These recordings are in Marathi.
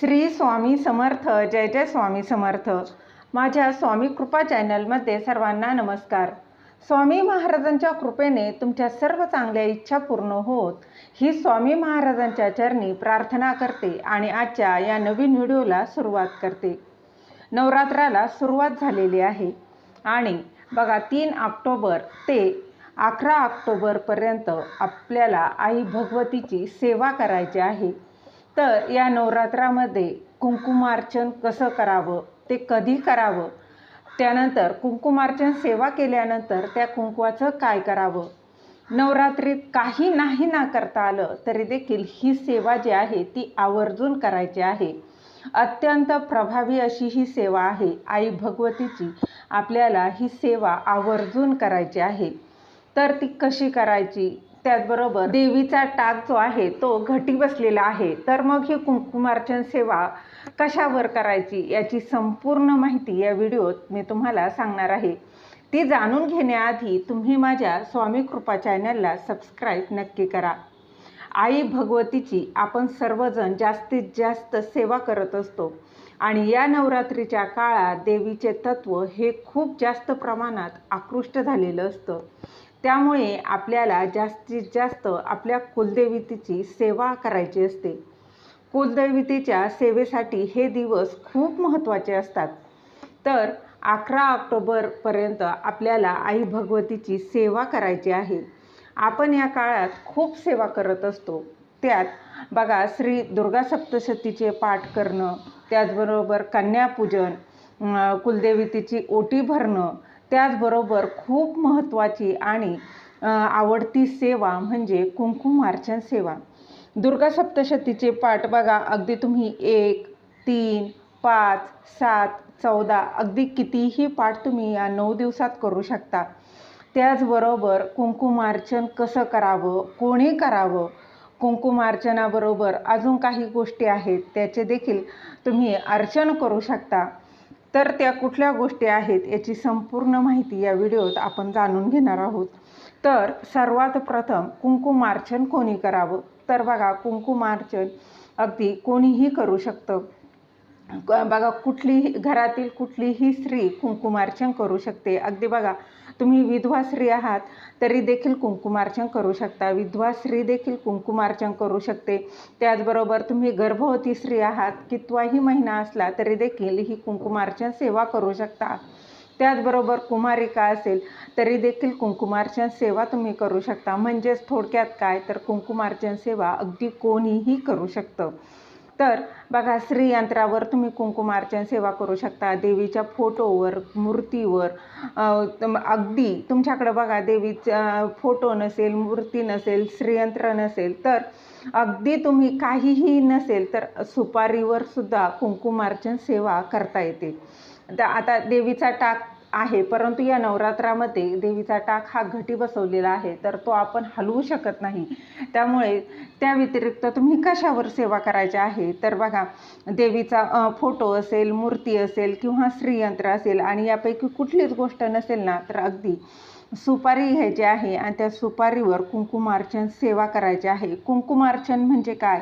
श्री स्वामी समर्थ जय जय स्वामी समर्थ. माझ्या स्वामी कृपा चॅनलमध्ये सर्वांना नमस्कार. स्वामी महाराजांच्या कृपेने तुमच्या सर्व चांगल्या इच्छा पूर्ण होत. ही स्वामी महाराजांच्या चरणी प्रार्थना करते आणि आजच्या या नवीन व्हिडिओला सुरुवात करते. नवरात्राला सुरुवात झालेली आहे. आणि बघा तीन ऑक्टोबर ते अकरा ऑक्टोबरपर्यंत आपल्याला आई भगवतीची सेवा करायची आहे. तर या नवरात्रामध्ये कुंकुमार्चन कसं करावं ते कधी करावं? त्यानंतर कुंकुमार्चन सेवा केल्यानंतर त्या कुंकवाचं काय करावं? नवरात्रीत काही नाही ना करता आलं तरी देखील ही सेवा जी आहे ती आवर्जून करायची आहे. अत्यंत प्रभावी अशी ही सेवा आहे. आई भगवतीची आपल्याला ही सेवा आवर्जून करायची आहे. तर ती कशी करायची? त्याचबरोबर देवीचा टाक जो आहे तो घटी बसलेला आहे. तर मग ही कुंकुमार्चन सेवा कशावर करायची याची संपूर्ण माहिती या व्हिडिओत मी तुम्हाला सांगणार आहे. ती जाणून घेण्याआधी तुम्ही माझ्या स्वामी कृपा चॅनलला सबस्क्राईब नक्की करा. आई भगवतीची आपण सर्वजण जास्तीत जास्त सेवा करत असतो आणि या नवरात्रीच्या काळात देवीचे तत्व हे खूप जास्त प्रमाणात आकृष्ट झालेलं असतं. त्यामुळे आपल्याला जास्तीत जास्त आपल्या कुलदेवीतीची सेवा करायची असते. कुलदैवितीच्या सेवेसाठी हे दिवस खूप महत्त्वाचे असतात. तर अकरा ऑक्टोबरपर्यंत आपल्याला आई भगवतीची सेवा करायची आहे. आपण या काळात खूप सेवा करत असतो. त्यात बघा श्री दुर्गा सप्तशतीचे पाठ करणं त्याचबरोबर कन्यापूजन कुलदेवीतीची ओटी भरणं त्याचबरोबर खूप महत्त्वाची आणि आवडती सेवा म्हणजे कुंकुमार्चन सेवा. दुर्गा सप्तशतीचे पाठ बघा. अगदी तुम्ही एक तीन पाच सात चौदा अगदी कितीही पाठ तुम्ही या नऊ दिवसात करू शकता. त्याचबरोबर कुंकुमार्चन कसं करावं? कोणी करावं? कुंकुमार्चनाबरोबर अजून काही गोष्टी आहेत. त्याचे देखील तुम्ही अर्चन करू शकता. तर त्या कुठल्या गोष्टी आहेत याची संपूर्ण माहिती या व्हिडिओत आपण जाणून घेणार आहोत. तर सर्वात प्रथम कुंकुमार्चन कोणी करावं? तर बघा कुंकुमार्चन अगदी कोणीही करू शकतं. बघा कुठलीही घरातील कुठलीही स्त्री कुंकुमार्चन करू शकते. अगदी बघा तुम्ही विधवा स्त्री आहात तरी देखील कुंकुमार्चन करू शकता. विधवा स्त्री देखील कुंकुमार्चन करू शकते. त्याचबरोबर तुम्ही गर्भवती स्त्री आहात कितवाही महिना असला तरी देखील ही कुंकुमार्चन सेवा करू शकता. त्याचबरोबर कुमारिका असेल तरी देखील कुंकुमार्चन सेवा तुम्ही करू शकता. म्हणजेच थोडक्यात काय? तर कुंकुमार्चन सेवा अगदी कोणीही करू शकतं. तर बघा श्रीयंत्रावर तुम्ही कुंकुमार्चन सेवा करू शकता. देवीच्या फोटोवर मूर्तीवर अगदी तुमच्याकडं बघा देवीचा फोटो नसेल मूर्ती नसेल श्रीयंत्र नसेल तर अगदी तुम्ही काहीही नसेल तर सुपारीवर सुद्धा कुंकुमार्चन सेवा करता येते. तर आता देवीचा टाक आहे परंतु या नवरात्रामध्ये देवीचा टाक हा घटी बसवलेला आहे तर तो आपण हलवू शकत नाही. त्यामुळे त्या व्यतिरिक्त तुम्ही कशावर सेवा करायच्या आहे? तर बघा देवीचा फोटो असेल मूर्ती असेल किंवा श्रीयंत्र असेल आणि यापैकी कुठलीच गोष्ट नसेल ना तर अगदी सुपारी घ्यायची आहे आणि त्या सुपारीवर कुंकुमार्चन सेवा करायची आहे. कुंकुमार्चन म्हणजे काय?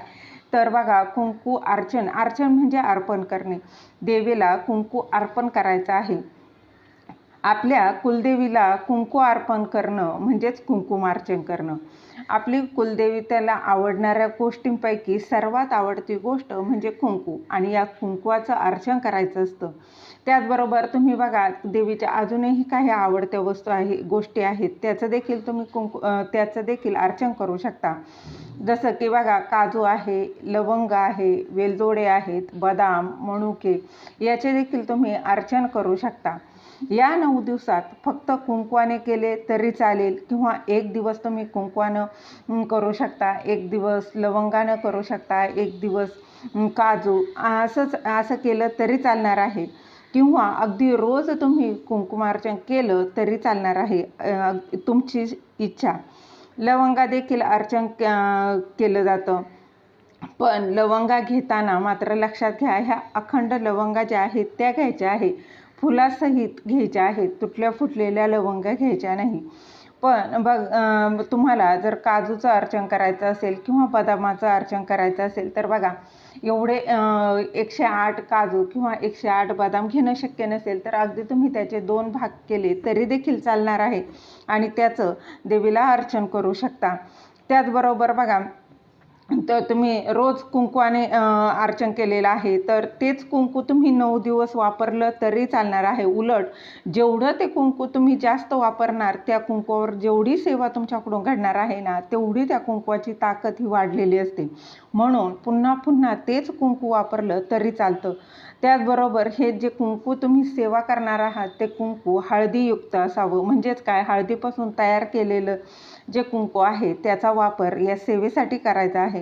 तर बघा कुंकू अर्चन अर्चन म्हणजे अर्पण करणे. देवीला कुंकू अर्पण करायचं आहे. आपल्या कुलदेवीला कुंकू अर्पण करणं म्हणजेच कुंकुमार्चन करणं. आपली कुलदेवी त्याला आवडणाऱ्या गोष्टींपैकी सर्वात आवडती गोष्ट म्हणजे कुंकू आणि या कुंकवाचं अर्चन करायचं असतं. त्याचबरोबर तुम्ही बघा देवीच्या अजूनही काही आवडत्या वस्तू आहे गोष्टी आहेत त्याचं देखील तुम्ही कुंकू त्याचं देखील अर्चन करू शकता. जसं की बघा काजू आहे लवंग आहे वेलदोडे आहेत बदाम मणुके याचे देखील तुम्ही अर्चन करू शकता. या नऊ दिवसात फक्त कुंकवाने केले तरी चालेल किंवा एक दिवस तुम्ही कुंकवानं करू शकता. एक दिवस लवंगानं करू शकता एक दिवस काजू असंच असं केलं तरी चालणार आहे. किंवा अगदी रोज तुम्ही कुंकुमार्चन केलं तरी चालणार आहे. तुमची इच्छा. लवंगा देखील अर्चन केलं जातं. पण लवंगा घेताना मात्र लक्षात घ्या ह्या अखंड लवंगा ज्या आहेत त्या घ्यायच्या आहे फुलासहित घ्यायच्या आहेत. तुटल्या फुटलेल्या लवंगा घ्यायच्या नाही. पण बघ तुम्हाला जर काजूचं अर्चन करायचं असेल किंवा बदामाचं अर्चन करायचं असेल तर बघा एवढे एकशे आठ काजू किंवा एकशे आठ बदाम घेणं शक्य नसेल तर अगदी तुम्ही त्याचे दोन भाग केले तरी देखील चालणार आहे. आणि त्याचं देवीला अर्चन करू शकता. त्याचबरोबर बघा तर तुम्ही रोज कुंकवाने अर्चन केलेलं आहे. तर तेच कुंकू तुम्ही नऊ दिवस वापरलं तरी चालणार आहे. उलट जेवढं ते कुंकू तुम्ही जास्त वापरणार त्या कुंकवावर जेवढी सेवा तुमच्याकडून घडणार आहे ना तेवढी त्या कुंकवाची ताकद ही वाढलेली असते. म्हणून पुन्हा पुन्हा तेच कुंकू वापरलं तरी चालतं. त्याचबरोबर हे जे कुंकू तुम्ही सेवा करणार आहात ते कुंकू हळदीयुक्त असावं. म्हणजेच काय? हळदीपासून तयार केलेलं जे कुंकू आहे त्याचा वापर या सेवेसाठी करायचा आहे.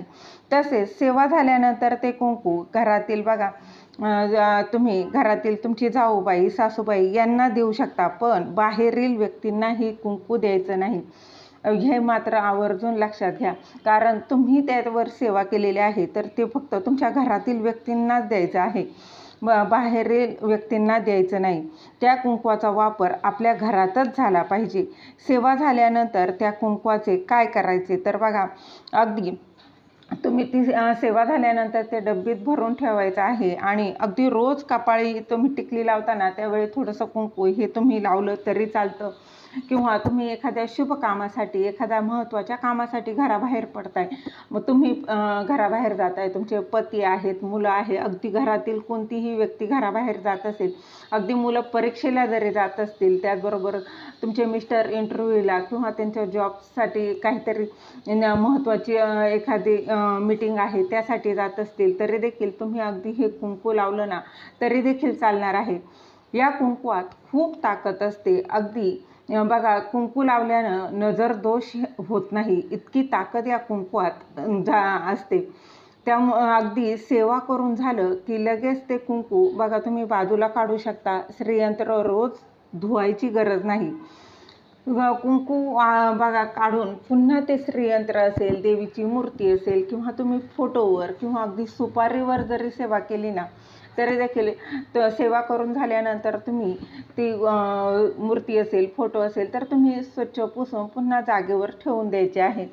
तसेच सेवा झाल्यानंतर ते कुंकू घरातील बघा तुम्ही घरातील तुमची जाऊबाई सासूबाई यांना देऊ शकता पण बाहेरील व्यक्तींनाही कुंकू द्यायचं नाही. हे मात्र आवर्जून लक्षात घ्या. कारण तुम्ही त्यावर सेवा केलेली आहे तर ते फक्त तुमच्या घरातील व्यक्तींनाच द्यायचं आहे. ब बाहेरील व्यक्तींना द्यायचं नाही. त्या कुंकवाचा वापर आपल्या घरातच झाला पाहिजे. सेवा झाल्यानंतर त्या कुंकवाचे काय करायचे? तर बघा अगदी तुम्ही ती सेवा झाल्यानंतर ते डब्बीत भरून ठेवायचं आहे आणि अगदी रोज कपाळी तुम्ही टिकली लावताना त्यावेळी थोडंसं कुंकू हे तुम्ही लावलं तरी चालतं. किंवा तुम्ही एखाद्या शुभ कामासाठी एखाद्या महत्त्वाच्या कामासाठी घराबाहेर पडताय. मग तुम्ही घराबाहेर जाताय. तुमचे पती आहेत मुलं आहे अगदी घरातील कोणतीही व्यक्ती घराबाहेर जात असेल अगदी मुलं परीक्षेला जरी जात असतील त्याचबरोबर तुमचे मिस्टर इंटरव्ह्यूला किंवा त्यांच्या जॉबसाठी काहीतरी महत्त्वाची एखादी मीटिंग आहे त्यासाठी जात असतील तरी देखील तुम्ही अगदी हे कुंकू लावलं ना तरी देखील चालणार आहे. या कुंकवात खूप ताकद असते. अगदी बघा कुंकू लावल्यानं नजर दोष होत नाही. इतकी ताकद या कुंकवात जा असते. त्यामुळं अगदी सेवा करून झालं की लगेच ते कुंकू बघा तुम्ही बाजूला काढू शकता. श्रीयंत्र रोज धुवायची गरज नाही. कुंकू बघा काढून पुन्हा ते श्रीयंत्र असेल देवीची मूर्ती असेल किंवा तुम्ही फोटोवर किंवा अगदी सुपारीवर जरी सेवा केली ना तरी देखील सेवा करून झाल्यानंतर तुम्ही ती मूर्ती असेल फोटो असेल तर तुम्ही स्वच्छ पुसून पुन्हा जागेवर ठेवून द्यायचे आहे.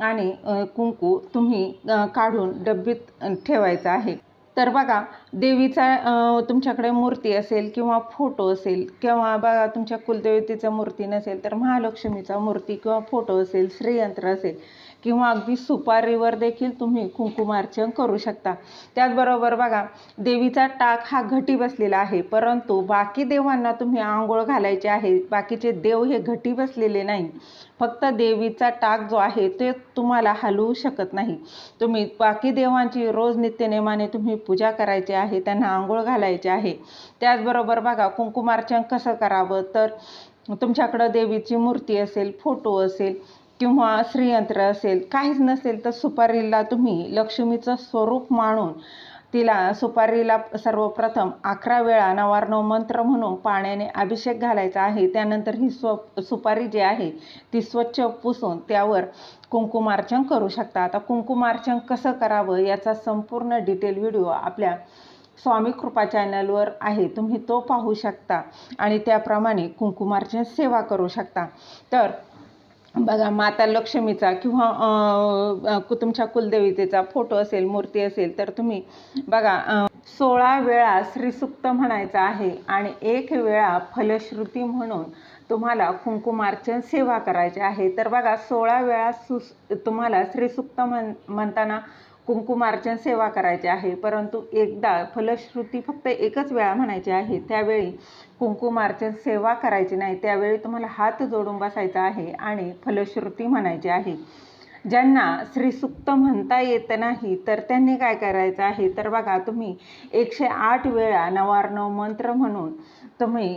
आणि कुंकू तुम्ही काढून डब्बीत ठेवायचा आहे. तर बघा देवीचा तुमच्याकडे मूर्ती असेल किंवा फोटो असेल किंवा बघा तुमच्या कुलदेवतेचा मूर्ती नसेल तर महालक्ष्मीचा मूर्ती किंवा फोटो असेल श्रीयंत्र असेल किंवा अगदी सुपारीवर देखील तुम्ही कुंकुमार्चन करू शकता. त्याचबरोबर बघा देवीचा टाक हा घटी बसलेला आहे परंतु बाकी देवांना तुम्ही आंघोळ घालायचे आहे बाकीचे देव हे घटी बसलेले नाही. फक्त देवीचा टाक जो आहे ते तुम्हाला हलवू शकत नाही. तुम्ही बाकी देवांची रोज नित्यनेमाने तुम्ही पूजा करायची आहे त्यांना आंघोळ घालायचे आहे. त्याचबरोबर बघा कुंकुमार्चन कसं करावं? तर तुमच्याकडं देवीची मूर्ती असेल फोटो असेल किंवा श्रीयंत्र असेल काहीच नसेल तर सुपारीला तुम्ही लक्ष्मीचं स्वरूप मानून तिला सुपारीला सर्वप्रथम अकरा वेळा नवार्णव मंत्र म्हणून पाण्याने अभिषेक घालायचा आहे. त्यानंतर ही स्व सुपारी जी आहे ती स्वच्छ पुसून त्यावर कुंकुमार्चन करू शकता. आता कुंकुमार्चन कसं करावं याचा संपूर्ण डिटेल व्हिडिओ आपल्या स्वामी कृपा चॅनलवर आहे. तुम्ही तो पाहू शकता आणि त्याप्रमाणे कुंकुमार्चन सेवा करू शकता. तर बघा माता लक्ष्मीचा किंवा तुमच्या कुलदेवतेचा फोटो असेल मूर्ती असेल तर तुम्ही बघा सोळा वेळा श्रीसुक्त म्हणायचं आहे आणि एक वेळा फलश्रुती म्हणून तुम्हाला कुंकुमार्चन सेवा करायची आहे. तर बघा सोळा वेळा सुस तुम्हाला श्रीसुक्त म्हण म्हणताना कुंकुमार्चन सेवा करायची आहे. परंतु एकदा फलश्रुती फक्त एकच वेळा म्हणायची आहे. त्यावेळी कुंकुमार्चन सेवा करायची नाही. त्यावेळी तुम्हाला हात जोडून बसायचा आहे आणि फलश्रुती म्हणायची आहे. ज्यांना श्रीसुक्त म्हणता येत नाही तर त्यांनी काय करायचं आहे? तर बघा तुम्ही एकशे आठ वेळा नवार्णव मंत्र म्हणून तुम्ही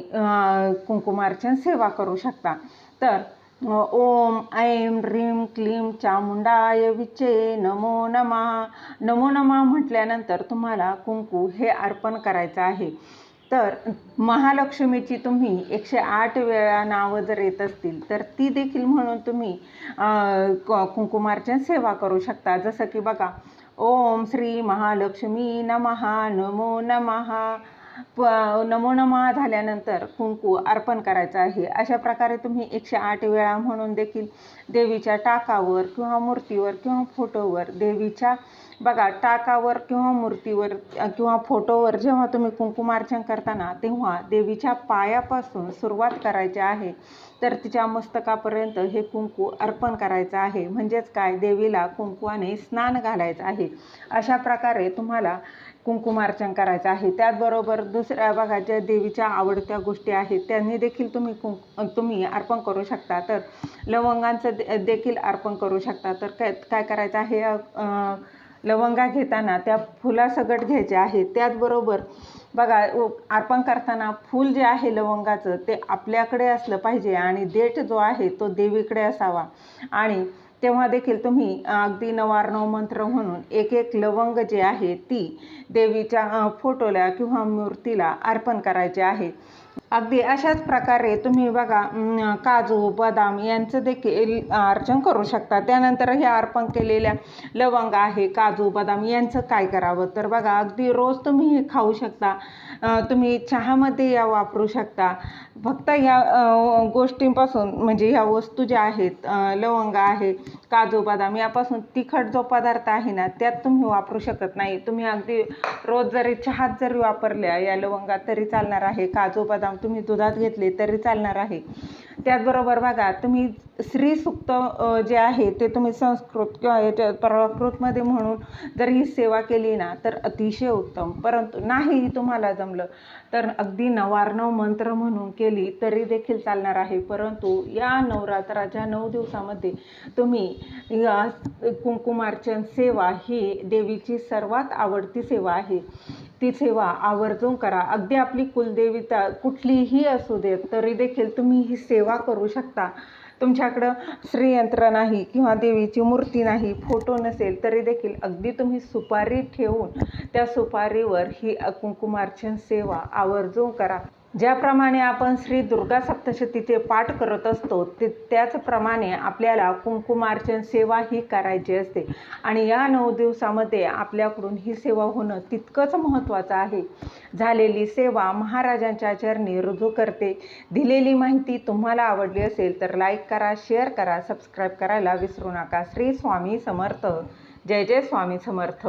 कुंकुमार्चन सेवा करू शकता. तर ओम ऐं ह्रीं क्लीं चामुंडाय विचे नमो नमा. नमो नमः म्हटल्यानंतर तुम्हाला कुंकू हे अर्पण करायचं आहे. तर महालक्ष्मीची तुम्ही एकशे आठ वेळा नावं जर येत असतील तर ती देखील म्हणून तुम्ही क- कुंकुमार्चन सेवा करू शकता. जसं की बघा ओम श्री महालक्ष्मी नमहा नमो नमः. प नमो झाल्यानंतर कुंकू अर्पण करायचं आहे. अशा प्रकारे तुम्ही एकशे आठ वेळा म्हणून देखील देवीच्या टाकावर किंवा मूर्तीवर किंवा फोटोवर देवीच्या बघा टाकावर किंवा मूर्तीवर किंवा फोटोवर जेव्हा तुम्ही कुंकुमार्चन करताना तेव्हा देवीच्या पायापासून सुरुवात करायची आहे. तर तिच्या मस्तकापर्यंत हे कुंकू अर्पण करायचं आहे. म्हणजेच काय? देवीला कुंकुवाने स्नान घालायचं आहे. अशा प्रकारे तुम्हाला कुंकुमार्चन करायचं आहे. त्याचबरोबर दुसऱ्या बघा ज्या देवीच्या आवडत्या गोष्टी आहेत त्यांनी देखील तुम्ही कुंक तुम्ही अर्पण करू शकता. तर लवंगांचं दे- देखील अर्पण करू शकता. तर काय काय करायचं आहे लवंगा घेताना त्या फुलासकट घ्यायचे आहे त्याचबरोबर बघा अर्पण करताना फूल जे आहे लवंगाचं ते आपल्याकडे असलं पाहिजे आणि देठ जो आहे तो देवीकडे असावा. आणि तेव्हा देखील तुम्ही अगदी नवार्णव मंत्र म्हणून एक एक लवंग जे आहे ती देवीच्या फोटोला किंवा मूर्तीला अर्पण करायची आहे. अगदी अशाच प्रकारे तुम्ही बघा काजू बदाम यांचं देखील अर्चन करू शकता. त्यानंतर हे अर्पण केलेल्या लवंग आहे काजू बदाम यांचं काय करावं? तर बघा अगदी रोज तुम्ही हे खाऊ शकता. तुम्ही चहामध्ये या वापरू शकता. फक्त ह्या गोष्टींपासून म्हणजे ह्या वस्तू ज्या आहेत लवंग आहे काजू बदाम यापासून तिखट जो पदार्थ आहे ना त्यात तुम्ही वापरू शकत नाही. तुम्ही अगदी रोज जरी चहात जरी वापरल्या या लवंगात तरी चालणार आहे. काजू बदाम तुम्ही दुधात घेतले तरी चालणार आहे. त्याचबरोबर बघा तुम्ही श्री सुक्त जे आहे ते तुम्ही संस्कृत किंवा याच्या प्राकृतमध्ये म्हणून जर ही सेवा केली ना तर अतिशय उत्तम. परंतु नाही तुम्हाला जमलं तर अगदी नवार्णव मंत्र म्हणून केली तरी देखील चालणार आहे. परंतु या नवरात्राच्या नऊ दिवसामध्ये तुम्ही या कुंकुमार्चन सेवा ही देवीची सर्वात आवडती सेवा आहे. ती सेवा आवर्जून करा. अगदी आपली कुलदेवता कुठलीही असू देत तरी देखील तुम्ही ही सेवा करू शकता. तुमच्याकडं श्रीयंत्र नाही किंवा देवीची मूर्ती नाही फोटो नसेल तरी देखील अगदी तुम्ही सुपारी ठेवून त्या सुपारीवर ही कुंकुमार्चन सेवा आवर्जून करा. ज्याप्रमाणे आपण श्री दुर्गा सप्तशतीचे पाठ करत असतो ते त्याचप्रमाणे आपल्याला कुंकुमार्चन सेवा ही करायची असते. आणि या नऊ दिवसामध्ये आपल्याकडून ही सेवा होणं तितकंच महत्त्वाचं आहे. झालेली सेवा महाराजांच्या चरणी रुजू करते. दिलेली माहिती तुम्हाला आवडली असेल तर लाईक करा शेअर करा सबस्क्राईब करायला विसरू नका. श्री स्वामी समर्थ. जय जय स्वामी समर्थ.